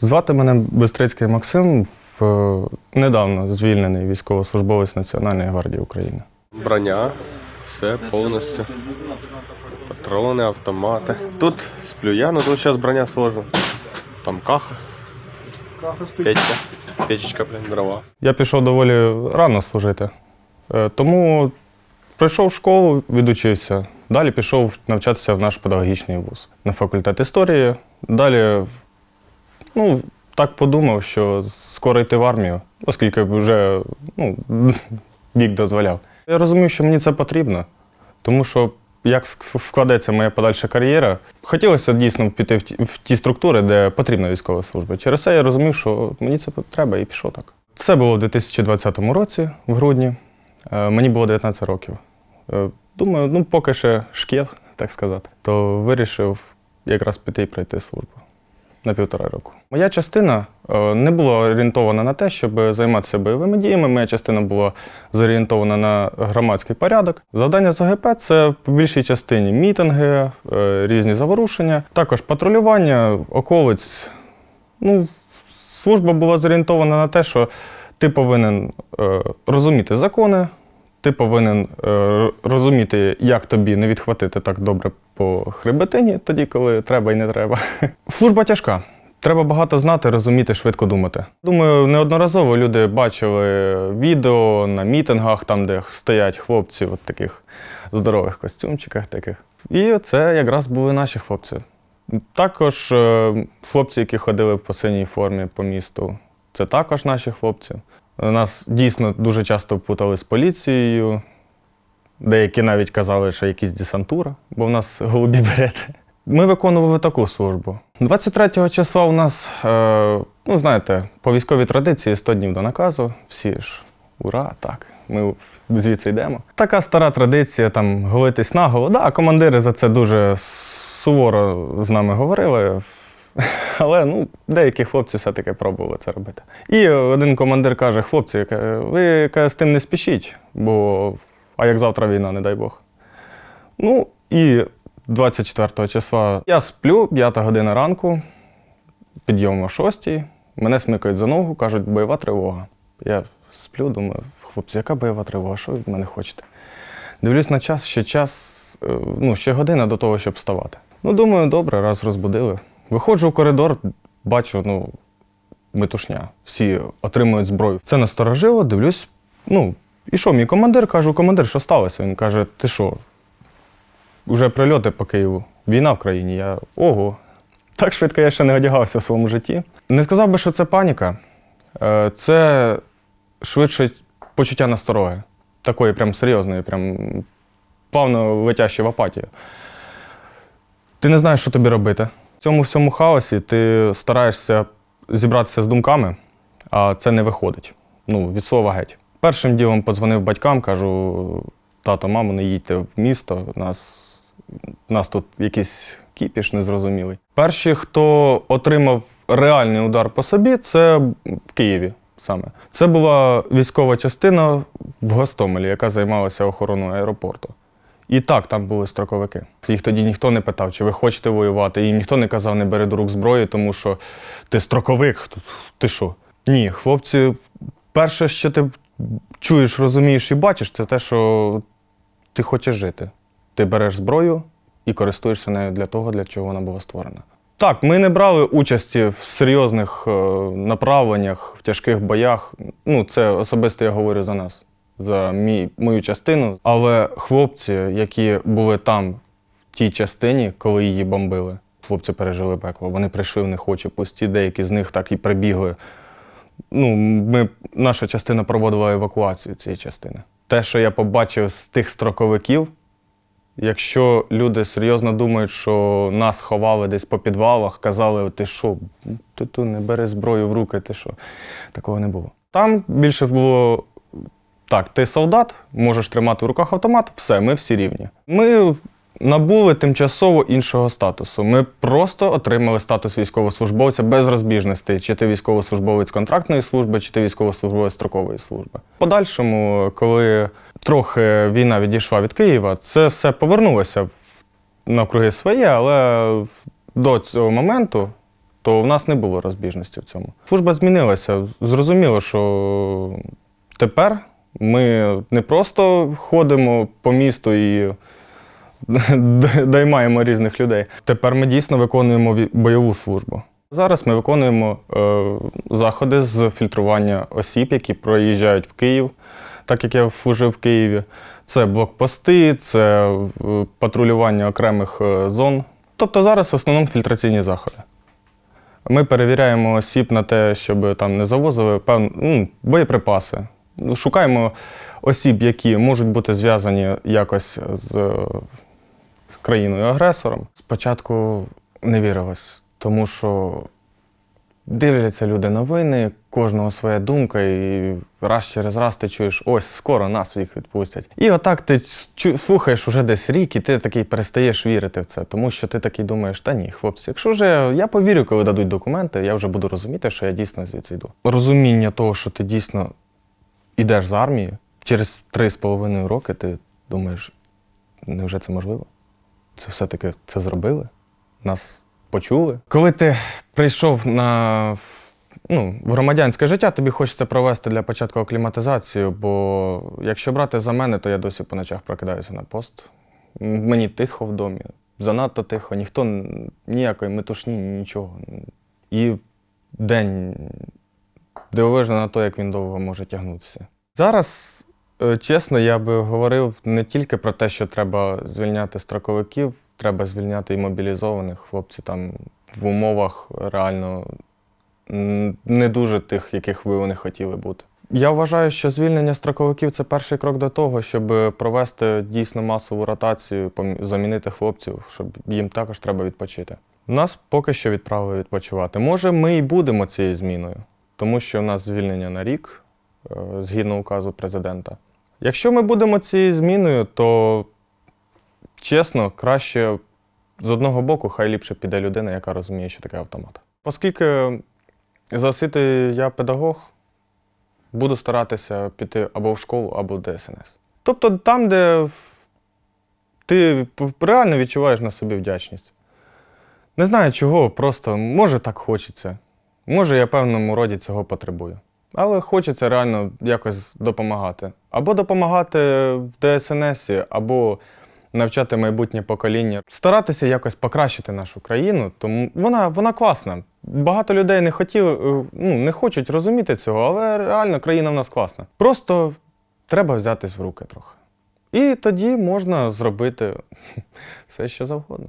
Звати мене Бистрицький Максим, в, е, недавно звільнений військовослужбовець Національної гвардії України. Броня, все повністю. Патрони, автомати. Тут сплю я, ну тут зараз броня сложу. Там каха. Печка. Печечка, блін, дрова. Я пішов доволі рано служити, Е, тому прийшов в школу, відучився. Далі пішов навчатися в наш педагогічний вуз на факультет історії. Далі, ну, так подумав, що скоро йти в армію, оскільки вже ну, вік дозволяв. Я розумів, що мені це потрібно, тому що як ск- складеться моя подальша кар'єра, хотілося дійсно піти в ті, в ті структури, де потрібна військова служба. Через це я розумів, що мені це треба, і пішов так. Це було в 2020 році, в грудні. Е, Мені було 19 років. Е, Думаю, ну поки ще шкіл, так сказати, то вирішив якраз піти і пройти службу на півтора року. Моя частина е, не була орієнтована на те, щоб займатися бойовими діями. Моя частина була зорієнтована на громадський порядок. Завдання ЗГП це по більшій частині мітинги, е, різні заворушення, також патрулювання, околиць. Ну, служба була зорієнтована на те, що ти повинен е, розуміти закони, ти повинен розуміти, як тобі не відхватити так добре по хребетині, тоді, коли треба і не треба. Служба тяжка. Треба багато знати, розуміти, швидко думати. Думаю, неодноразово люди бачили відео на мітингах, там, де стоять хлопці в таких здорових костюмчиках таких. І це якраз були наші хлопці. Також е, хлопці, які ходили в посиній формі по місту, це також наші хлопці. Нас дійсно дуже часто путали з поліцією. Деякі навіть казали, що якісь десантура, бо в нас голубі берети. Ми виконували таку службу. 23 числа у нас, е, ну знаєте, по військовій традиції 100 днів до наказу. Всі ж ура, так. Ми звідси йдемо. Така стара традиція, там голитись наголо. Да, командири за це дуже суворо з нами говорили. Але ну, деякі хлопці все-таки пробували це робити. І один командир каже: хлопці, ви з тим не спішіть, бо а як завтра війна, не дай Бог. Ну і 24 числа я сплю, 5 година ранку, підйом о 6, мене смикають за ногу, кажуть, бойова тривога. Я сплю, думаю, хлопці, яка бойова тривога? Що ви від мене хочете? Дивлюсь на час, ще час, е, ну, ще година до того, щоб вставати. Ну, думаю, добре, раз розбудили. Виходжу в коридор, бачу, ну, метушня. Всі отримують зброю. Це насторожило, дивлюсь. Ну, і що, мій командир кажу, командир, що сталося? Він каже, ти що? Уже прильоти по Києву. Війна в країні. Я ого. Так швидко я ще не одягався в своєму житті. Не сказав би, що це паніка. Е, Це швидше почуття настороги. Такої прям серйозної, прям плавно летящої в апатію. Ти не знаєш, що тобі робити. В цьому всьому хаосі ти стараєшся зібратися з думками, а це не виходить. Ну, від слова геть. Першим ділом подзвонив батькам, кажу: тато, мамо, не їдьте в місто. Нас, нас тут якийсь кіпіш незрозумілий. Перші, хто отримав реальний удар по собі, це в Києві саме. Це була військова частина в Гостомелі, яка займалася охороною аеропорту. І так, там були строковики. Їх тоді ніхто не питав, чи ви хочете воювати. Їм ніхто не казав, не бери до рук зброї, тому що ти строковик. Ти що? Ні, хлопці, перше, що ти чуєш, розумієш і бачиш, це те, що ти хочеш жити. Ти береш зброю і користуєшся нею для того, для чого вона була створена. Так, ми не брали участі в серйозних е, направленнях, в тяжких боях. Ну, це особисто я говорю за нас, за мій, мою частину. Але хлопці, які були там, в тій частині, коли її бомбили, хлопці пережили пекло. Вони прийшли в них очі пусті, деякі з них так і прибігли. Ну, ми, наша частина проводила евакуацію цієї частини. Те, що я побачив з тих строковиків, Якщо люди серйозно думають, що нас ховали десь по підвалах, казали, ти що, ти ту не бери зброю в руки, ти що, такого не було. Там більше було так, ти солдат, можеш тримати в руках автомат, все, ми всі рівні. Ми набули тимчасово іншого статусу. Ми просто отримали статус військовослужбовця без розбіжностей, чи ти військовослужбовець контрактної служби, чи ти військовослужбовець строкової служби. Подальшому, коли трохи війна відійшла від Києва, це все повернулося навкруги своє, але до цього моменту то в нас не було розбіжності в цьому. Служба змінилася. Зрозуміло, що тепер ми не просто ходимо по місту і д- доймаємо різних людей. Тепер ми дійсно виконуємо бойову службу. Зараз ми виконуємо е, заходи з фільтрування осіб, які проїжджають в Київ, так як я служив в Києві. Це блокпости, це е, патрулювання окремих е, зон. Тобто зараз в основному фільтраційні заходи. Ми перевіряємо осіб на те, щоб там не завозили певні ну, боєприпаси. Шукаємо осіб, які можуть бути зв'язані якось з, з країною-агресором. Спочатку не вірилось, тому що дивляться люди новини, кожного своя думка, і раз через раз ти чуєш, ось скоро нас всіх відпустять. І отак ти слухаєш уже десь рік, і ти такий перестаєш вірити в це, тому що ти такий думаєш, та ні, хлопці, якщо вже я повірю, коли дадуть документи, я вже буду розуміти, що я дійсно звідси йду. Розуміння того, що ти дійсно йдеш з армії, через три з половиною роки ти думаєш, невже це можливо? Це все-таки це зробили? Нас почули. Коли ти прийшов на ну, в громадянське життя, тобі хочеться провести для початку акліматизацію, бо якщо брати за мене, то я досі по ночах прокидаюся на пост. Мені тихо в домі, занадто тихо, ніхто ніякої метушні, нічого. І день дивовижно на те, як він довго може тягнутися. Зараз, чесно, я би говорив не тільки про те, що треба звільняти строковиків, треба звільняти і мобілізованих. Хлопці там в умовах реально не дуже тих, яких ви вони хотіли бути. Я вважаю, що звільнення строковиків це перший крок до того, щоб провести дійсно масову ротацію, замінити хлопців, щоб їм також треба відпочити. Нас поки що відправили відпочивати. Може, ми і будемо цією зміною, тому що у нас звільнення на рік е, згідно указу президента. Якщо ми будемо цією зміною, то чесно, краще з одного боку, хай ліпше піде людина, яка розуміє, що таке автомат. Оскільки за освітою я педагог, буду старатися піти або в школу, або в ДСНС. Тобто там, де ти реально відчуваєш на собі вдячність. Не знаю чого, просто може так хочеться. Може, я в певному роді цього потребую. Але хочеться реально якось допомагати. Або допомагати в ДСНС, або навчати майбутнє покоління, старатися якось покращити нашу країну, тому вона, вона класна. Багато людей не хотіли, е, ну, не хочуть розуміти цього, але реально країна в нас класна. Просто треба взятись в руки трохи. І тоді можна зробити все, що завгодно.